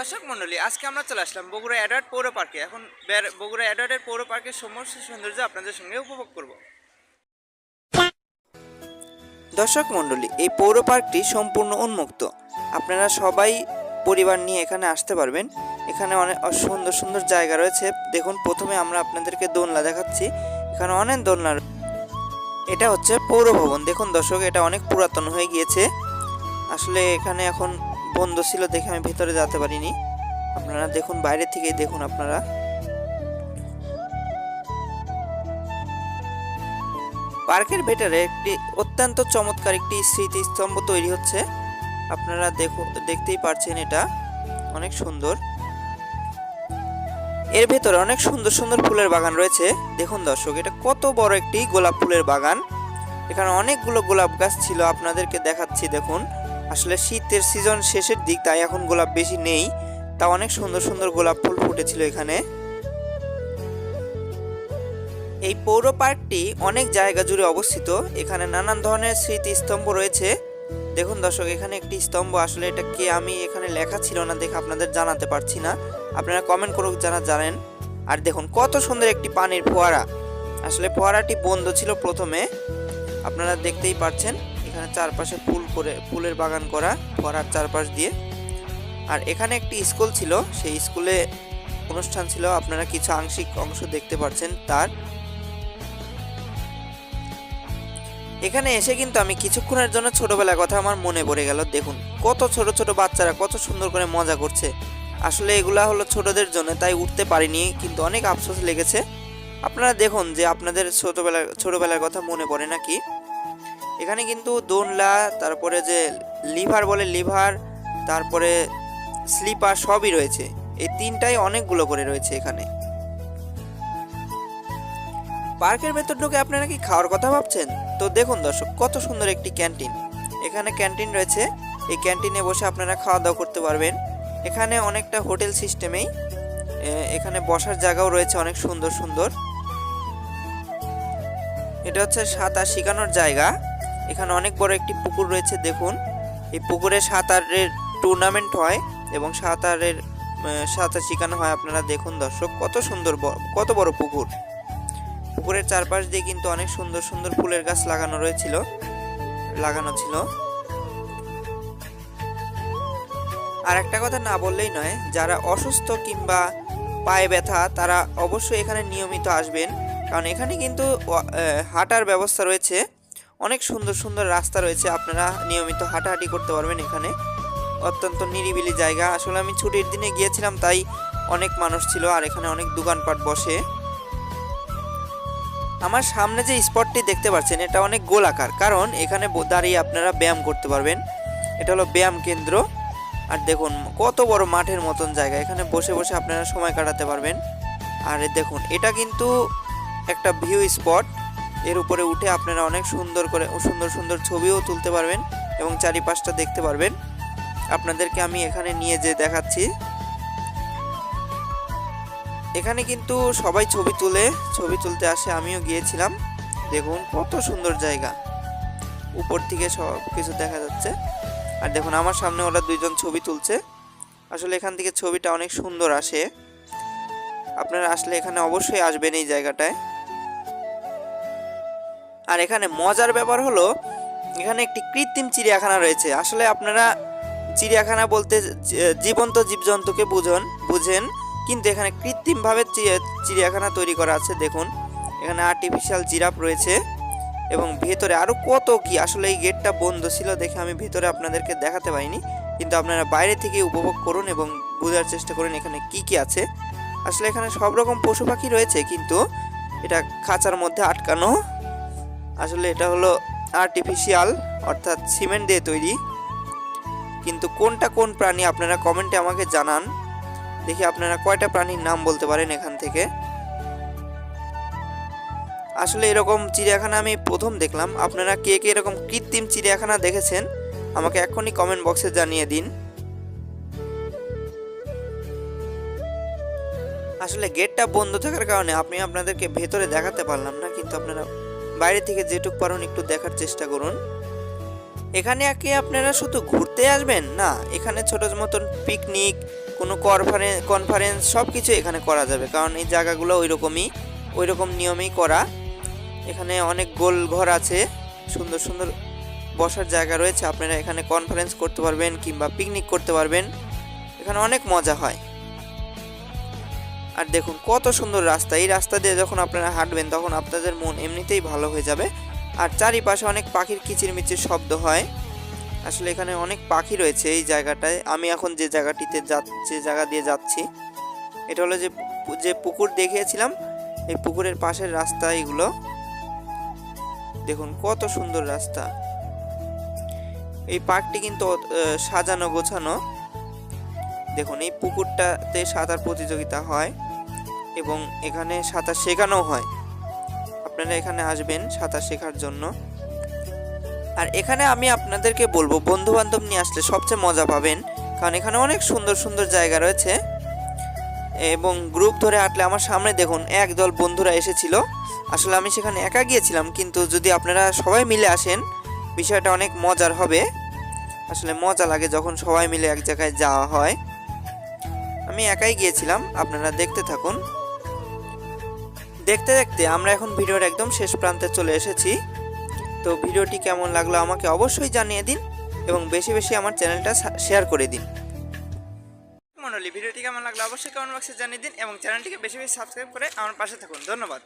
দর্শক মণ্ডলী, আজকে আমরা চলে আসলাম বগুড়া অ্যাডার্ট পৌর পার্কে। এখন বগুড়া অ্যাডার্টের পৌর পার্কের সমস্ত সৌন্দর্য আপনাদের সঙ্গে উপভোগ করব। দর্শক মণ্ডলী, এই পৌর পার্কটি সম্পূর্ণ উন্মুক্ত। আপনারা সবাই পরিবার নিয়ে এখানে আসতে পারবেন। এখানে অনেক সুন্দর সুন্দর জায়গা রয়েছে। দেখুন, প্রথমে আমরা আপনাদেরকে দোলনা দেখাচ্ছি। এখানে অনেক দোলনা এটা হচ্ছে পৌর ভবন। দেখুন দর্শক, এটা অনেক পুরাতন হয়ে গিয়েছে। আসলে এখানে এখন বন্ধ ছিল দেখে আমি ভেতরে যেতে পারিনি। আপনারা দেখুন, বাইরে থেকেই দেখুন আপনারা। পার্কের ভেতরে একটি অত্যন্ত চমৎকার একটি স্মৃতিস্তম্ভ তৈরি হচ্ছে। আপনারা দেখো, দেখতেই পারছেন এটা। অনেক সুন্দর। এর ভেতরে অনেক সুন্দর সুন্দর ফুলের বাগান রয়েছে। দেখুন দর্শক, এটা কত বড় একটি গোলাপ ফুলের বাগান। এখানে অনেকগুলো গোলাপ গাছ ছিল, আপনাদেরকে দেখাচ্ছি, দেখুন। আসলে শীতের সিজন শেষের দিক, তাই এখন গোলাপ বেশি নেই। তা অনেক সুন্দর সুন্দর গোলাপ ফুল ফুটেছিল এখানে। এই পৌর পার্কটি অনেক জায়গা জুড়ে অবস্থিত। এখানে নানান ধরনের স্মৃতিস্তম্ভ রয়েছে। দেখুন দর্শক, এখানে একটি স্তম্ভ। আসলে এটা কে আমি এখানে লেখা ছিল না দেখে আপনাদের জানাতে পারছি না। আপনারা কমেন্ট করুক যারা জানেন। আর দেখুন, কত সুন্দর একটি পানির ফোয়ারা। আসলে ফোয়ারাটি বন্ধ ছিল প্রথমে। আপনারা দেখতেই পাচ্ছেন এখানে চারপাশে ফুল করে ফুলের বাগান করা ফোয়ারার চারপাশ দিয়ে। আর এখানে একটি স্কুল ছিল, সেই স্কুলে অনুষ্ঠান ছিল, আপনারা কিছু আংশিক অংশ দেখতে পাচ্ছেন তার। এখানে এসে কিন্তু আমি কিছুক্ষণের জন্য ছোটবেলার কথা আমার মনে পড়ে গেল, দেখুন। কত ছোট ছোট বাচ্চারা কত সুন্দর করে মজা করছে। আসলে এগুলা হলো ছোটদের জন্য, তাই উঠতে পারিনি, কিন্তু অনেক আফসোস লেগেছে। আপনারা দেখুন যে আপনাদের ছোটবেলার ছোটবেলার কথা মনে পড়ে নাকি? এখানে কিন্তু দোনলা, তারপরে যে লিভার বলে লিভার, তারপরে স্লিপার সবই রয়েছে। এই তিনটাই অনেকগুলো করে রয়েছে এখানে। পার্কের ভেতর ঢুকে আপনারা কি খাওয়ার কথা ভাবছেন? তো দেখুন দর্শক, কত সুন্দর একটি ক্যান্টিন। এখানে ক্যান্টিন রয়েছে। এই ক্যান্টিনে বসে আপনারা খাওয়া দাওয়া করতে পারবেন। এখানে অনেকটা হোটেল সিস্টেমেই এখানে বসার জায়গাও রয়েছে অনেক সুন্দর সুন্দর। এটা হচ্ছে সাঁতার শেখানোর জায়গা। এখানে অনেক বড় একটি পুকুর রয়েছে, দেখুন। এই পুকুরে সাঁতারের টুর্নামেন্ট হয় এবং সাঁতারের সাঁতার শেখানো হয়, আপনারা দেখুন দর্শক, কত সুন্দর কত বড় পুকুর। পুকুরের চারপাশ দিয়ে কিন্তু অনেক সুন্দর সুন্দর ফুলের গাছ লাগানো রয়েছিল, লাগানো ছিল। আর একটা কথা না বললেই নয়, যারা অসুস্থ কিংবা পায়ে ব্যথা, তারা অবশ্যই এখানে নিয়মিত আসবেন। কারণ এখানে কিন্তু হাঁটার ব্যবস্থা রয়েছে। অনেক সুন্দর সুন্দর রাস্তা রয়েছে, আপনারা নিয়মিত হাঁটাহাঁটি করতে পারবেন এখানে। অত্যন্ত নিরিবিলি জায়গা। আসলে আমি ছুটির দিনে গিয়েছিলাম, তাই অনেক মানুষ ছিল আর এখানে অনেক দোকানপাট বসে। আমার সামনে যে স্পটটি দেখতে পাচ্ছেন, এটা অনেক গোলাকার। কারণ এখানে দাঁড়িয়ে আপনারা ব্যায়াম করতে পারবেন। এটা হলো ব্যায়াম কেন্দ্র। আর দেখুন, কত বড় মাঠের মতন জায়গা। এখানে বসে বসে আপনারা সময় কাটাতে পারবেন। আর দেখুন, এটা কিন্তু একটা ভিউ স্পট এর উপরে উঠে আপনারা অনেক সুন্দর করে সুন্দর সুন্দর ছবিও তুলতে পারবেন এবং চারিপাশটা দেখতে পারবেন। আপনাদেরকে আমি এখানে নিয়ে যে দেখাচ্ছি। এখানে কিন্তু সবাই ছবি তুলে, ছবি তুলতে আসে, আমিও গিয়েছিলাম। দেখুন কত সুন্দর জায়গা। উপর থেকে সব কিছু দেখা যাচ্ছে। আর দেখুন আমার সামনে ওরা দুইজন ছবি তুলছে। আসলে এখান থেকে ছবিটা অনেক সুন্দর আসে। আপনারা আসলে এখানে অবশ্যই আসবেন এই জায়গাটায়। আর এখানে মজার ব্যাপার হলো, এখানে একটি কৃত্রিম চিড়িয়াখানা রয়েছে। আসলে আপনারা চিড়িয়াখানা বলতে জীবন্ত জীবজন্তুকে বুঝন, বুঝেন, কিন্তু এখানে কৃত্রিমভাবে চিড়িয়াখানা তৈরি করা আছে, দেখুন। এখানে আর্টিফিশিয়াল জিরাফ রয়েছে এবং ভেতরে আরও কত কি, আসলে এই গেটটা বন্ধ ছিল দেখে আমি ভেতরে আপনাদেরকে দেখাতে পারিনি, কিন্তু আপনারা বাইরে থেকে উপভোগ করুন এবং বোঝার চেষ্টা করুন এখানে কি কি আছে। আসলে এখানে সব রকম পশু পাখি রয়েছে, কিন্তু এটা খাঁচার মধ্যে আটকানো আসলে এটা হলো আর্টিফিশিয়াল অর্থাৎ সিমেন্ট দিয়ে তৈরি। কিন্তু কোনটা কোন প্রাণী, আপনারা কমেন্টে আমাকে জানান। দেখি আপনারা কয়টা প্রাণীর নাম বলতে পারেন এখান থেকে। আসলে এরকম চিড়িয়াখানা আমি প্রথম দেখলাম। আপনারা কে কে এরকম কৃত্রিম চিড়িয়াখানা দেখেছেন, আমাকে এখনই কমেন্ট বক্সে জানিয়ে দিন। আসলে গেটটা বন্ধ থাকার কারণে আপনি আপনাদেরকে ভেতরে দেখাতে পারলাম না, কিন্তু আপনারা বাইরে থেকে যেটুক পারেন একটু দেখার চেষ্টা করুন। এখানে কি আপনারা শুধু ঘুরতে আসবেন? না, এখানে ছোট মতন পিকনিক কোনো কনফারেন্স কনফারেন্স সব কিছু এখানে করা যাবে। কারণ এই জায়গাগুলো ওই রকমই ওই রকম নিয়মেই করা। এখানে অনেক গোল ঘর আছে। সুন্দর সুন্দর বসার জায়গা রয়েছে। আপনারা এখানে কনফারেন্স করতে পারবেন কিংবা পিকনিক করতে পারবেন। এখানে অনেক মজা হয়। আর দেখুন, কত সুন্দর রাস্তা। এই রাস্তা দিয়ে যখন আপনারা হাঁটবেন, তখন আপনাদের মন এমনিতেই ভালো হয়ে যাবে। আর চারিপাশে অনেক পাখির কিচিরমিচির শব্দ হয়। আসলে এখানে অনেক পাখি রয়েছে এই জায়গাটায়। আমি এখন যে জায়গাটিতে যাচ্ছি জায়গা দিয়ে যাচ্ছি, এটা হলো যে যে পুকুর দেখিয়েছিলাম, এই পুকুরের পাশের রাস্তা এগুলো। দেখুন, কত সুন্দর রাস্তা। এই পার্কটি কিন্তু সাজানো, গোছানো। দেখুন, এই পুকুরটাতে সাঁতার প্রতিযোগিতা হয় এবং এখানে সাঁতার শেখানো হয়। আপনারা এখানে আসবেন সাঁতার শেখার জন্য। আর এখানে আমি আপনাদেরকে বলব বন্ধু বান্ধব নিয়ে আসলে সবচেয়ে মজা পাবেন, কারণ এখানে অনেক সুন্দর সুন্দর জায়গা রয়েছে। এবং গ্রুপ ধরে হাঁটলে আমার সামনে দেখুন, একদল বন্ধুরা এসেছিল। আসলে আমি সেখানে একা গিয়েছিলাম, কিন্তু যদি আপনারা সবাই মিলে আসেন, বিষয়টা অনেক মজার হবে। আসলে মজা লাগে যখন সবাই মিলে এক জায়গায় যাওয়া হয়। আমি একাই গিয়েছিলাম, আপনারা দেখতে থাকুন। দেখতে দেখতে আমরা এখন ভিডিওর একদম শেষ প্রান্তে চলে এসেছি। তো ভিডিওটি কেমন লাগল আমাকে অবশ্যই জানিয়ে দিন এবং বেশি বেশি আমার চ্যানেলটা শেয়ার করে দিন। মন্ডলী, ভিডিওটি কেমন লাগল অবশ্যই কমেন্ট বক্সে জানিয়ে দিন এবং চ্যানেলটিকে বেশি বেশি সাবস্ক্রাইব করে আমার পাশে থাকুন। ধন্যবাদ।